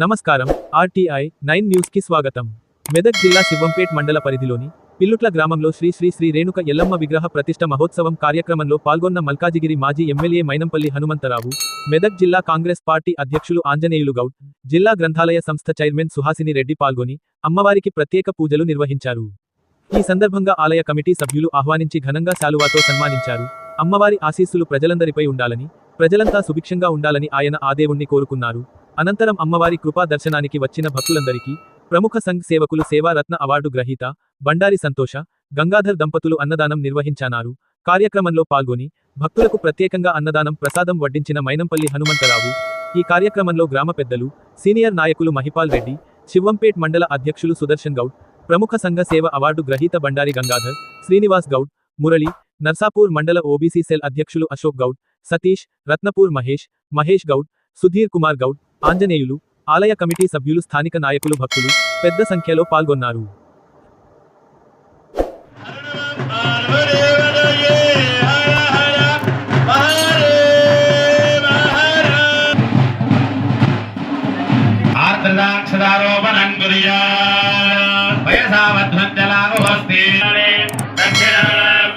నమస్కారం RTI nine న్యూస్కి స్వాగతం. మెదక్ జిల్లా శివంపేట్ మండల పరిధిలోని పిల్లుట్ల గ్రామంలో శ్రీ శ్రీ శ్రీ రేణుక ఎల్లమ్మ విగ్రహ ప్రతిష్ట మహోత్సవం కార్యక్రమంలో పాల్గొన్న మల్కాజిగిరి మాజీ ఎమ్మెల్యే మైనంపల్లి హనుమంతరావు మెదక్ జిల్లా కాంగ్రెస్ పార్టీ అధ్యక్షులు ఆంజనేయులు గౌడ్ జిల్లా గ్రంథాలయ సంస్థ చైర్మన్ సుహాసిని రెడ్డి పాల్గొని అమ్మవారికి ప్రత్యేక పూజలు నిర్వహించారు. ఈ సందర్భంగా ఆలయ కమిటీ సభ్యులు ఆహ్వానించి ఘనంగా శాలువాతో సన్మానించారు. అమ్మవారి ఆశీస్సులు ప్రజలందరిపై ఉండాలని ప్రజలంతా సుభిక్షంగా ఉండాలని ఆయన ఆ దేవుణ్ణి కోరుకున్నారు. అనంతరం అమ్మవారి కృపా దర్శనానికి వచ్చిన భక్తులందరికీ ప్రముఖ సంఘ్ సేవకులు సేవారత్న అవార్డు గ్రహీత బండారి సంతోష గంగాధర్ దంపతులు అన్నదానం నిర్వహించానారు. కార్యక్రమంలో పాల్గొని భక్తులకు ప్రత్యేకంగా అన్నదానం ప్రసాదం వడ్డించిన మైనంపల్లి హనుమంతరావు ఈ కార్యక్రమంలో గ్రామ పెద్దలు సీనియర్ నాయకులు మహిపాల్ రెడ్డి శివంపేట్ మండల అధ్యక్షులు సుదర్శన్ గౌడ్ ప్రముఖ సంఘ సేవ అవార్డు గ్రహీత బండారి గంగాధర్ శ్రీనివాస్ గౌడ్ మురళి నర్సాపూర్ మండల ఓబీసీ సెల్ అధ్యక్షులు అశోక్ గౌడ్ సతీష్ రత్నపూర్ మహేష్ మహేష్ గౌడ్ సుధీర్ కుమార్ గౌడ్ ఆంజనేయులు ఆలయ కమిటీ సభ్యులు స్థానిక నాయకులు భక్తులు పెద్ద సంఖ్యలో పాల్గొన్నారు.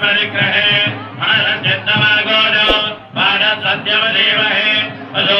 పరిగ్రహే వదోనాగో